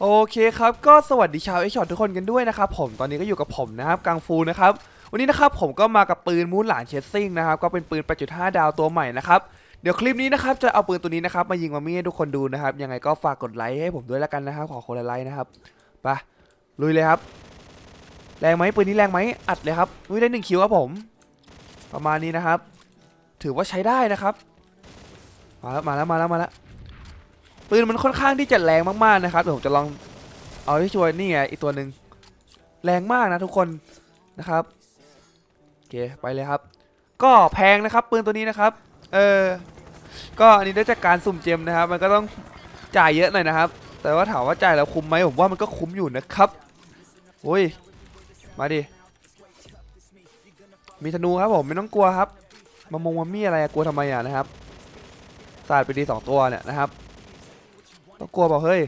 โอเคครับก็สวัสดีชาวเอชอตทุกคนกันด้วยนะครับผมตอนนี้ก็อยู่กับผมนะครับกังฟูนะครับวันนี้นะครับผมก็มากับปืนมูนหลานเชสซิ่งนะครับก็เป็นปืน 8.5 ดาวตัวใหม่นะครับเดี๋ยวคลิปนี้นะครับจะเอาปืนตัวนี้นะครับมายิงมามี่ให้ทุกคนดูนะครับยังไงก็ฝากกดไลค์ให้ผมด้วยแล้วกันนะครับขอคนละไลค์นะครับไปลุยเลยครับ แรงไหมปืนนี้แรงไหมอัดเลยครับอุ้ยได้หนึ่งคิวครับผม ประมาณนี้นะครับ ถือว่าใช้ได้นะครับ มาแล้วมาแล้วมาแล้วมาแล้ว ปืนมันค่อนข้างที่จะแรงมากๆนะครับเดี๋ยวผมจะลองเอาที่ช่วยนี่ไงอีกตัวหนึ่งแรงมากนะทุกคนนะครับโอเคไปเลยครับ ก็แพงนะครับปืนตัวนี้นะครับ เออก็อันนี้ได้จากการสุ่มเจมนะครับ มันก็ต้องจ่ายเยอะหน่อยนะครับ แต่ว่าถามว่าจ่ายแล้วคุ้มไหมผมว่ามันก็คุ้มอยู่นะครับโอ้ยมาดิมีธนูครับผมไม่ต้องกลัวครับมามงมามี่อะไรกลัวทำไมอะนะครับสาดไปดีสองตัวเนี่ยนะครับ ต้องกลัวเปล่าเฮ้ย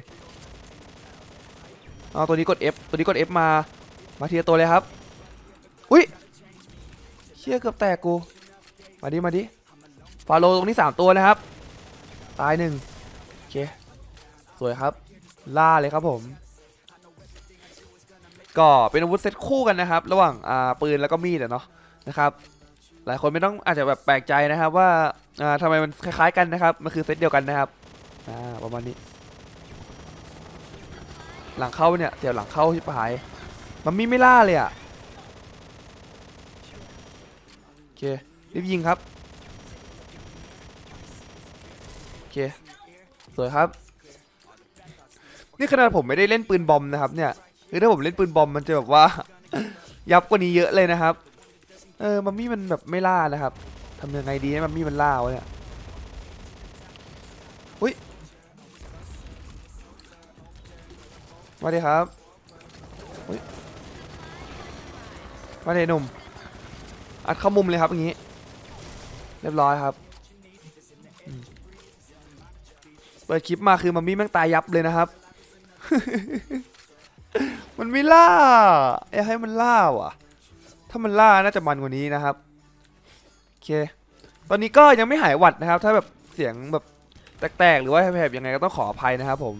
เอาตัวนี้กด F ตัวนี้กด F มา มาทีละตัวเลยครับ อุ้ยเชี่ยเกือบแตกกู มาดิ มาดิ ฟาโลตรงนี้สามตัวนะครับ ตายหนึ่งโอเค สวยครับ ล่าเลยครับผม ก็เป็นอาวุธเซตคู่กันนะครับ ระหว่างอ่าปืนแล้วก็มีดเนาะนะครับ หลายคนไม่ต้องอาจจะแบบแปลกใจนะครับว่าอ่าทำไมมันคล้ายๆกันนะครับ มันคือเซตเดียวกันนะครับ อ่า ประมาณนี้ หลังเข้าเนี่ยเดี๋ยวหลังเข้าชิบหาย มันมีไม่ล่าเลยอะโอเครีบยิงครับโอเคสวยครับ นี่ขนาดผมไม่ได้เล่นปืนบอมนะครับเนี่ยคือถ้าผมเล่นปืนบอมมันจะแบบว่า ยับกว่านี้เยอะเลยนะครับ เออมัมมี่มันแบบไม่ล่านะครับทำยังไงดีให้มัมมี่มันล่าวะเนี่ย มาดิครับอุ๊ยมาดิหนุ่ม อัดเข้ามุมเลยครับอย่างนี้ เรียบร้อยครับอืมเปิดคลิปมาคือมัมมี่แม่งตายยับเลยนะครับ มันไม่ล่าอยากให้มันล่าว่ะ ถ้ามันล่าน่าจะมันกว่านี้นะครับ โอเค ตอนนี้ก็ยังไม่หายหวัดนะครับ ถ้าแบบเสียงแบบแตกๆ หรือว่าแผลบๆยังไงก็ต้องขออภัยนะครับผม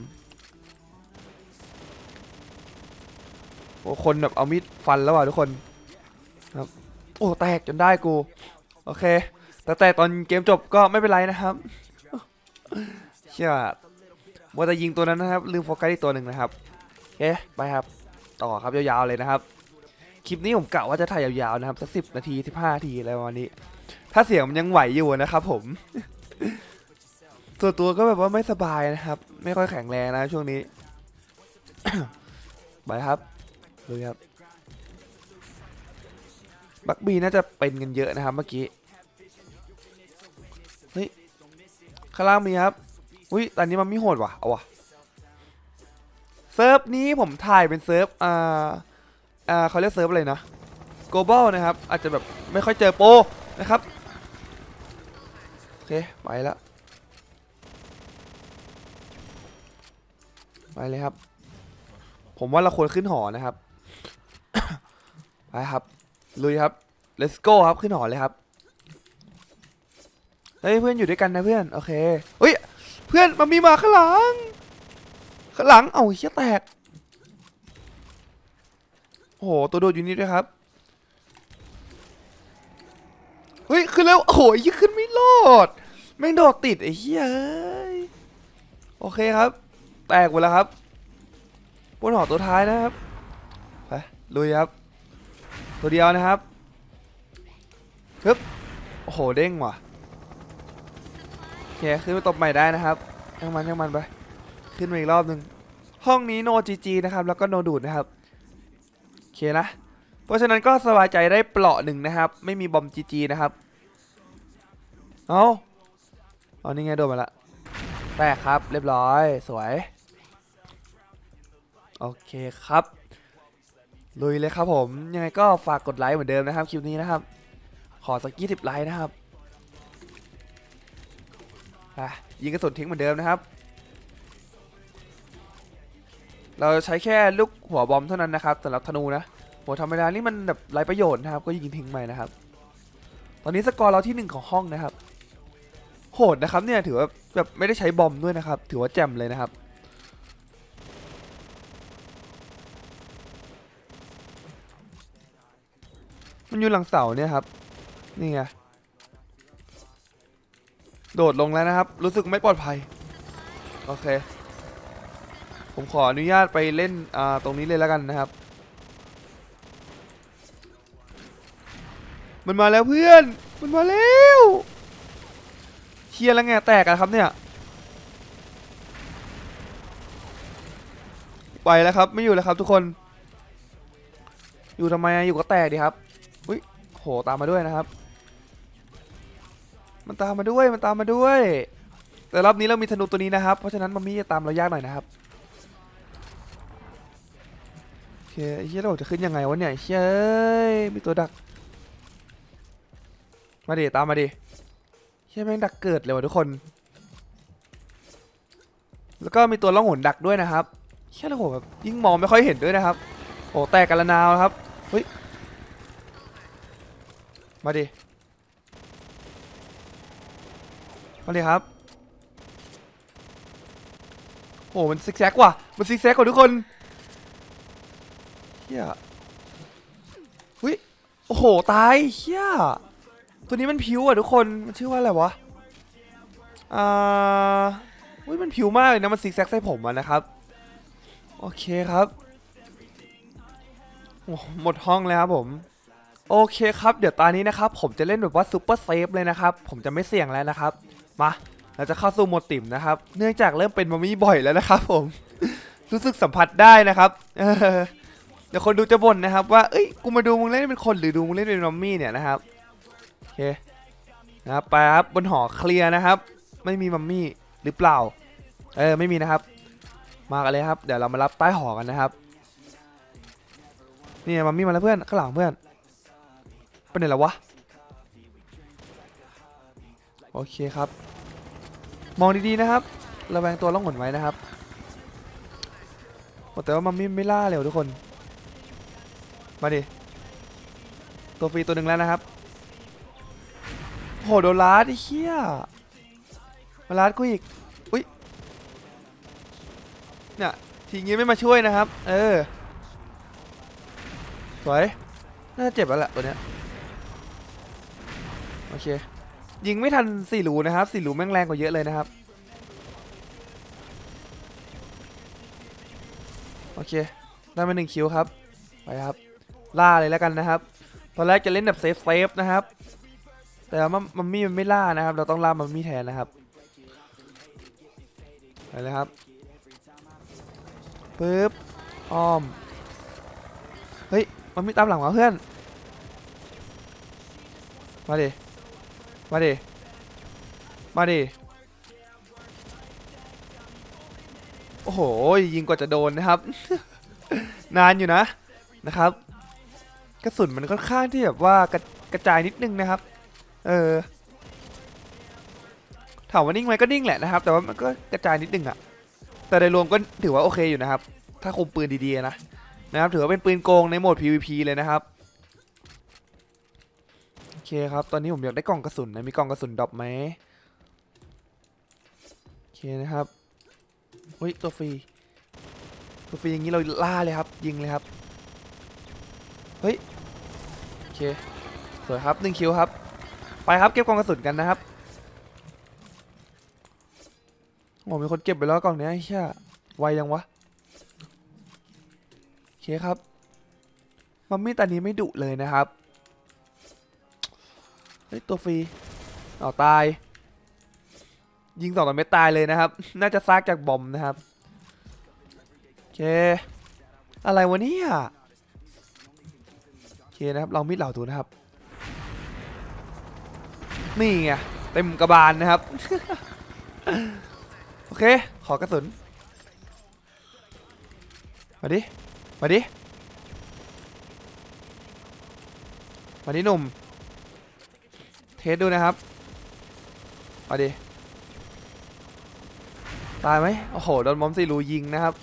คนแบบเอามีดฟันแล้วว่ะทุกคนครับโอ้แตกจนได้กู โอเค แต่แต่ตอนเกมจบก็ไม่เป็นไรนะครับเชื่อว่าจะยิงตัวนั้นนะครับ ลืมโฟกัสอีกตัวหนึ่งนะครับโอเคไปครับ ต่อครับยาวๆเลยนะครับ คลิปนี้ผมกะว่าจะถ่ายยาวๆนะครับสักสิบนาทีสิบห้านาทีอะไรประมาณนี้ ถ้าเสียงมันยังไหวอยู่นะครับผมส่วนตัวก็แบบว่าไม่สบายนะครับ ไม่ค่อยแข็งแรงนะช่วงนี้ ไปครับ ดูครับบักบีน่าจะเป็นกันเยอะนะครับเมื่อกี้เฮ้ยข้างล่างมีครับอุ้ยตอนนี้มันไม่โหดว่ะเอาว่ะเซิร์ฟนี้ผมถ่ายเป็นเซิร์ฟอ่าอ่าเขาเรียกเซิร์ฟอะไรนะ global นะครับ อาจจะแบบไม่ค่อยเจอโปนะครับโอเคไปแล้วไปเลยครับ ผมว่าเราควรขึ้นหอนะครับ ไปครับ ลุยครับ let's go ครับ ขึ้นหอเลยครับ เฮ้ยเพื่อนอยู่ด้วยกันนะเพื่อน โอเคเฮ้ย เพื่อนมันมีมาข้างหลัง ข้างหลัง เอ้าเฮียแตก โอ้โห ตัวโดดอยู่นี่ด้วยครับ เฮ้ย ขึ้นแล้ว โอ้โหยี่ขึ้นไม่รอด แม่งโดดติดไอ้เหี้ยเอ้ยโอเคครับ แตกหมดแล้วครับบนหอตัวท้ายนะครับ ไป ลุยครับ ตัวเดียวนะครับฮึบโอ้โหเด้งว่ะโอเคขึ้นไปตบใหม่ได้นะครับยังมันยังมันไปขึ้นมาอีกรอบหนึ่งห้องนี้โนจีจีนะครับแล้วก็โนดูดนะครับโอเคนะเพราะฉะนั้นก็สบายใจได้เปลาะหนึ่งนะครับ ไม่มีบอมจีจีนะครับเอาเอานี่ไงโดนมาละแตกครับเรียบร้อยสวย โอเคครับ ลุยเลยครับผมยังไงก็ฝากกดไลค์เหมือนเดิมนะครับคลิปนี้นะครับ ขอสักยี่สิบไลค์นะครับยิงกระสุนทิ้งเหมือนเดิมนะครับ เราใช้แค่ลูกหัวบอมเท่านั้นนะครับสำหรับธนูนะหัวธรรมดานี่มันแบบไร้ประโยชน์นะครับ ก็ยิงทิ้งไปนะครับ ตอนนี้สกอร์เราที่หนึ่งของห้องนะครับ โหดนะครับเนี่ยถือว่าแบบไม่ได้ใช้บอมด้วยนะครับ ถือว่าแจ่มเลยนะครับ มันอยู่หลังเสาเนี่ยครับ นี่ไง โดดลงแล้วนะครับ รู้สึกไม่ปลอดภัย โอเค ผมขออนุญาตไปเล่นอ่าตรงนี้เลยแล้วกันนะครับ มันมาแล้วเพื่อน มันมาแล้วเชียร์แล้วไงแตกอะครับเนี่ย ไปแล้วครับ ไม่อยู่แล้วครับทุกคน อยู่ทำไมอะอยู่ก็แตกดีครับ หตามมาด้วยนะครับ มันตามมาด้วยมันตามมาด้วย แต่รอบนี้เรามีธนูตัวนี้นะครับ เพราะฉะนั้นมันมีจะตามเรายากหน่อยนะครับโอเคไอ้เฮียเราจะขึ้นยังไงวะเนี่ยเฮ้ยมีตัวดัก มาดิตามมาดิเฮ้ยแม่งดักเกิดเลยวะทุกคน แล้วก็มีตัวล่องหนดักด้วยนะครับเฮ้ยแล้วโหแบบยิ่งมองไม่ค่อยเห็นด้วยนะครับโอ้แตกกันละนาวครับเฮ้ย มาดิ มาดิครับ โอ้มันซิกแซกว่ะ มันซิกแซกกว่าทุกคนเฮียเฮ้ย โอ้โห ตายเฮียตัวนี้มันผิวอะทุกคน มันชื่อว่าอะไรวะ อ่าเฮ้ยมันผิวมากเลยนะ มันซิกแซกใส่ผมอะนะครับ โอเคครับโอ้หมดห้องแล้วครับผม โอเคครับ เดี๋ยวตอนนี้นะครับ ผมจะเล่นแบบว่าซูเปอร์เซฟเลยนะครับ ผมจะไม่เสี่ยงแล้วนะครับ มาเราจะเข้าสู่โหมดติ่มนะครับ เนื่องจากเริ่มเป็นมามี่บ่อยแล้วนะครับ ผม รู้สึกสัมผัสได้นะครับเดี๋ยวคนดูจะบ่นนะครับ ว่าเอ้ยกูมาดูมึงเล่นเป็นคนหรือดูมึงเล่นเป็นมัมมี่เนี่ยนะครับโอเคนะครับไปครับบนหอเคลียร์นะครับ ไม่มีมัมมี่หรือเปล่า เออไม่มีนะครับ มากันเลยครับ เดี๋ยวเรามารับใต้หอกันนะครับนี่มัมมี่มาแล้วเพื่อนข้างหลังเพื่อน ไปไหนแล้ววะ โอเคครับ มองดีๆนะครับ ระแวงตัวล่องหนไว้นะครับแต่ว่ามัมมี่ไม่ล่าเร็วทุกคน มาดิ ตัวฟรีตัวหนึ่งแล้วนะครับโหโดนลาดไอ้เหี้ยมาลาดกูอีก อุ้ย เนี่ยทีงี้ไม่มาช่วยนะครับ เออ สวย น่าจะเจ็บแล้วแหละตัวเนี้ย โอเค ยิงไม่ทันสี่หลูนะครับสี่หลูแม่งแรงกว่าเยอะเลยนะครับ โอเค ได้มาหนึ่งคิวครับ ไปครับ ล่าเลยแล้วกันนะครับ ตอนแรกจะเล่นแบบเซฟเซฟนะครับ แต่ว่ามัมมัมมี่มันไม่ล่านะครับ เราต้องล่ามัมมี่แทนนะครับ ไปเลยครับปึ๊บ อ้อม เฮ้ย มันมีตามหลังมาเพื่อน มาดิ มาดิ มาดิ โอ้โห ยิงกว่าจะโดนนะครับ นานอยู่นะ นะครับ กระสุนมันค่อนข้างที่แบบว่ากระกระจายนิดนึงนะครับ เออ ถามว่านิ่งไหมก็นิ่งแหละนะครับ แต่ว่ามันก็กระจายนิดนึงอะแต่โดยรวมก็ถือว่าโอเคอยู่นะครับ ถ้าคุมปืนดีๆนะนะครับ ถือว่าเป็นปืนโกงในโหมด PVP เลยนะครับ เคครับ ตอนนี้ผมอยากได้กล่องกระสุนนะ มีกล่องกระสุนดรอปไหมโอเคนะครับเฮ้ยตัวฟรีตัวฟรีอย่างนี้เราล่าเลยครับ ยิงเลยครับ เฮ้ย โอเค สวยครับหนึ่งคิวครับ ไปครับเก็บกล่องกระสุนกันนะครับโอ้มีคนเก็บไปแล้วกล่องนี้ยไอ้เหี้ยไวยังวะโอเคครับมัมมี่ตอนนี้ไม่ดุเลยนะครับ เฮ้ย ตัวฟรีเอาตาย ยิงสองตัวไม่ตายเลยนะครับ น่าจะซากจากบอมนะครับ โอเค อะไรวะเนี่ย โอเคนะครับ ลองมีดเหล่าดูนะครับ นี่ไง เต็มกระบาลนะครับ โอเค ขอกระสุน มาดิ มาดิ มาดิหนุ่ม เทสดูนะครับมาดิตายไหมโอ้โหโดนมอมซีรูยิงนะครับ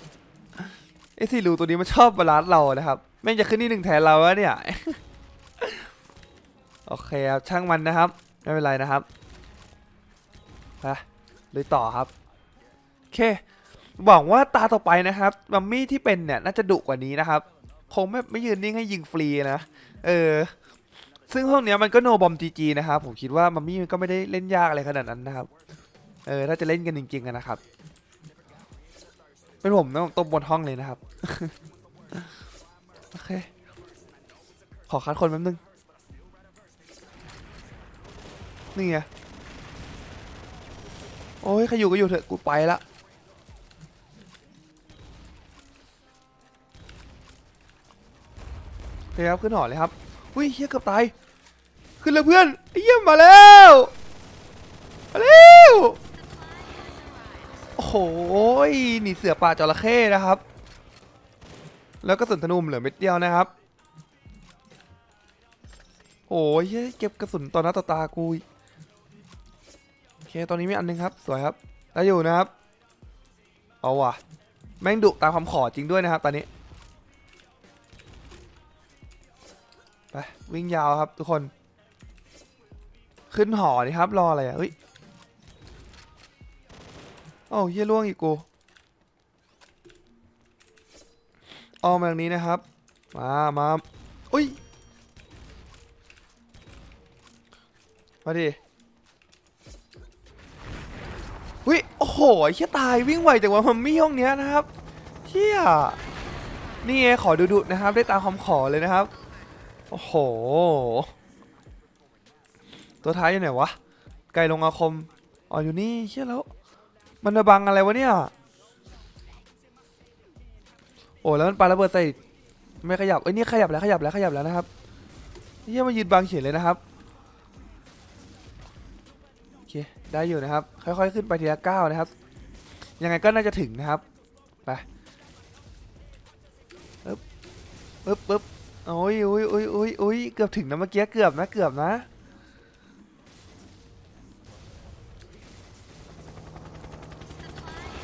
ไอ้ซีรูตัวนี้มันชอบบาลานซ์เรานะครับแม่งจะขึ้นที่หนึ่งแทนเราแล้วเนี่ยโอเคครับช่างมันนะครับ ไม่เป็นไรนะครับไปเลยต่อครับโอเคหวังว่าตาต่อไปนะครับมัมมี่ที่เป็นเนี่ยน่าจะดุกว่านี้นะครับ คงไม่ไม่ยืนนิ่งให้ยิงฟรีนะ เออ ซึ่งห้องเนี้ยมันก็โนบอมจีจีนะครับผมคิดว่ามัมมี่มันก็ไม่ได้เล่นยากอะไรขนาดนั้นนะครับเออถ้าจะเล่นกันจริงๆนะครับ เป็นผมนะผมตบบนห้องเลยนะครับโอเคขอคัดคนแป๊บนึงนี่ไงโอ้ยใครอยู่ก็อยู่เถอะกูไปละโอเคครับขึ้นหอเลยครับ อุ้ยเฮียเกือบตาย ขึ้นเลยเพื่อนเยี่ยมมาแล้ว มาแล้วโอ้โหหนีเสือป่าจระเข้นะครับ แล้วก็สุนทนุมเหลือเม็ดเดียวนะครับโอ้ยเฮ้ยเก็บกระสุนต่อหน้าต่อตากูโอเคตอนนี้มีอันหนึงครับ สวยครับได้อยู่นะครับ เอาว่ะ แม่งดุตามคำขอจริงด้วยนะครับ ตอนนี้ วิ่งยาวครับทุกคน ขึ้นหอนี่ครับ รออะไรอะเฮ้ยโอ้าเฮียล่วงอีกกูออกมาทางนี้นะครับ มามาอุ้ย มาดิอุ้ย โอ้โหเฮียตายวิ่งไวแต่ว่ามันม่ห้องเนี้ยนะครับเฮียนี่ไงขอดูๆนะครับ ได้ตามคำขอเลยนะครับ โอ้โห ตัวท้ายอยู่ไหนวะ ไก่ลงอาคม อ๋ออยู่นี่เชี่ยแล้ว มันมาบังอะไรวะเนี่ย โอ้แล้วมันปาระเบิดใส่ ไม่ขยับ เอ้ยนี่ขยับแล้วขยับแล้วขยับแล้วนะครับเฮียมายืนบังเฉยเลยนะครับโอเคได้อยู่นะครับ ค่อยๆขึ้นไปทีละก้าวนะครับ ยังไงก็น่าจะถึงนะครับ ไปปึ๊บปึ๊บปึ๊บ โอ้ยโอ้ยโอ้ยโอ้ยโอ้ยเกือบถึงนะเมื่อกี้เกือบนะเกือบนะ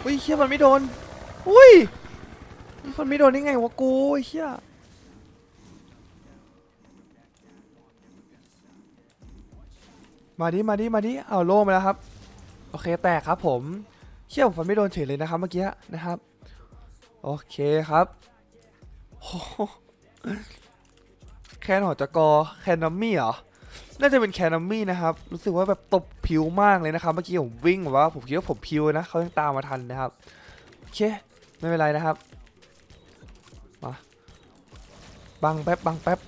อุ้ยเชี่ยมันไม่โดน อุ้ยมันไม่โดนได้ไงวะกูเชี่ยมาดิ มาดิ มาดิ เอาโล่มาแล้วครับ โอเค แตกครับผม เชี่ยผมฟันไม่โดนเฉยเลยนะครับเมื่อกี้นะครับ โอเคครับโแคนหอจกอแคนนัมมี่เหรอ น่าจะเป็นแคนามี่นะครับ รู้สึกว่าแบบตบผิวมากเลยนะครับ เมื่อกี้ผมวิ่งแบบว่าผมคิดว่าผมพิวนะเขายังตามมาทันนะครับ โอเค ไม่เป็นไรนะครับ มาบังแป๊บบังแป๊บ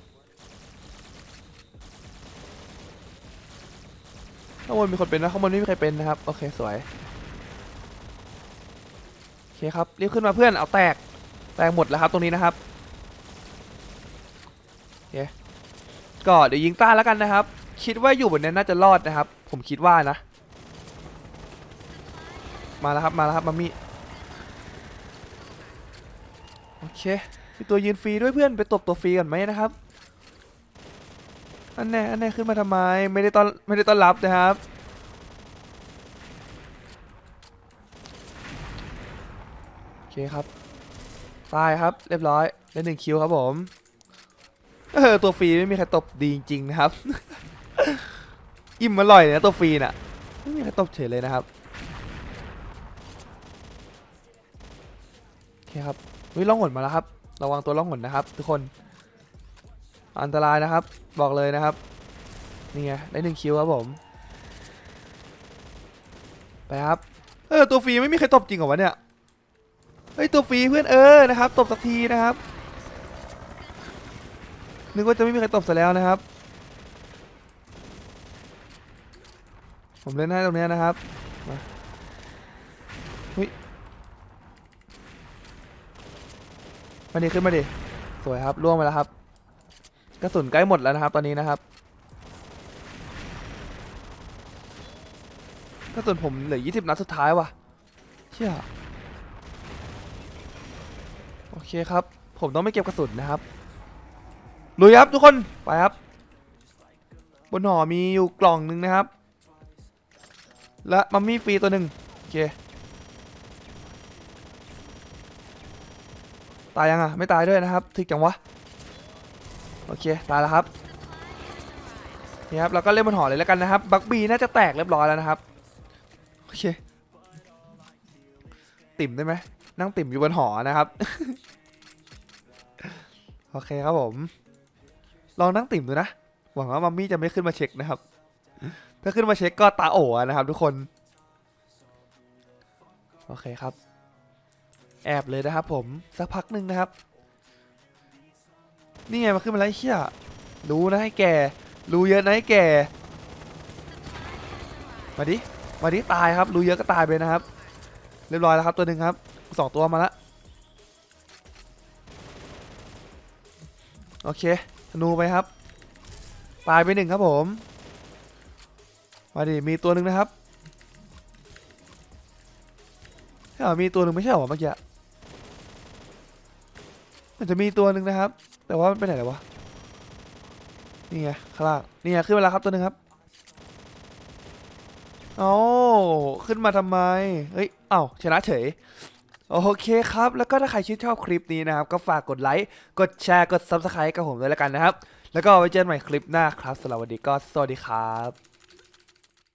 ข้างบนมีคนเป็นนะข้างบนไม่มีใครเป็นนะครับ โอเคสวย โอเคครับรีบขึ้นมาเพื่อนเอาแตก แตกหมดแล้วครับตรงนี้นะครับ เคก็เดี๋ยวยิงต้านแล้วกันนะครับ คิดว่าอยู่บนนี้น่าจะรอดนะครับ ผมคิดว่านะ มาแล้วครับมาแล้วครับมามี่โอเคมีตัวยืนฟรีด้วยเพื่อนไปตบตัวฟรีกันไหมนะครับอันแน่อันแน่ขึ้นมาทำไมไม่ได้ต้อนไม่ได้ต้อนรับนะครับโอเคครับตายครับเรียบร้อยได้หนึ่งคิวครับผม เออตัวฟรีไม่มีใครตบดีจริงๆนะครับ อิ่มอร่อยเลยนะตัวฟรีน่ะไม่มีใครตบเฉยเลยนะครับโอเคครับวิล่องหนมาแล้วครับระวังตัวล่องหนนะครับ ทุกคนอันตรายนะครับ บอกเลยนะครับนี่ไงได้หนึ่งคิวครับผมไปครับเออตัวฟรีไม่มีใครตบจริงเหรอวะเนี่ยเฮ้ยตัวฟรีเพื่อนเออนะครับ ตบสักทีนะครับ นึกว่าจะไม่มีใครตบซะแล้วนะครับ ผมเล่นให้ตรงเนี้ยนะครับมาหุยมาดิขึ้นมาดิสวยครับล่วงไปแล้วครับ กระสุนใกล้หมดแล้วนะครับ ตอนนี้นะครับ กระสุนผมเหลือ20นัดสุดท้ายว่ะเชี่ยโอเคครับ ผมต้องไม่เก็บกระสุนนะครับ ลุยครับทุกคนไปครับ บนหอมีอยู่กล่องหนึ่งนะครับ และมัมมี่ฟรีตัวหนึ่งโอเคตายยังอะไม่ตายด้วยนะครับถึกจังวะโอเคตายแล้วครับนี่ครับเราก็เล่นบนหอเลยแล้วกันนะครับ บักบีน่าจะแตกเรียบร้อยแล้วนะครับโอเคติ่มได้ไหมนั่งติ่มอยู่บนหอนะครับ โอเคครับผม ลองนั่งติ่มดูนะ หวังว่ามัมมี่จะไม่ขึ้นมาเช็คนะครับ ถ้าขึ้นมาเช็คก็ตาโอ๋นะครับทุกคน โอเคครับ แอบเลยนะครับผม สักพักหนึ่งนะครับ นี่ไงมาขึ้นมาแล้วไอ้เชี่ยรู้นะให้แก รู้เยอะนะให้แก มาดิ มาดิตายครับ รู้เยอะก็ตายไปนะครับ เรียบร้อยแล้วครับตัวหนึ่งครับสองตัวมาละโอเค ธนูไปครับตายไปหนึ่งครับผม มาดิมีตัวหนึ่งนะครับใช่เหรอมีตัวหนึ่งไม่ใช่หรอเมื่อกี้มันจะมีตัวหนึ่งนะครับ แต่ว่ามันไปไหนแล้ววะนี่ไงข้างล่างนี่ไงขึ้นมาแล้วครับตัวหนึ่งครับเอ้าขึ้นมาทำไมเฮ้ยเอ้าชนะเฉย โอเคครับ แล้วก็ถ้าใครชื่นชอบคลิปนี้นะครับ ก็ฝากกดไลค์ กดแชร์ กด Subscribe กับผมด้วยแล้วกันนะครับ แล้วก็ไว้เจอกันใหม่คลิปหน้าครับสำหรับวันนี้ก็สวัสดีครับ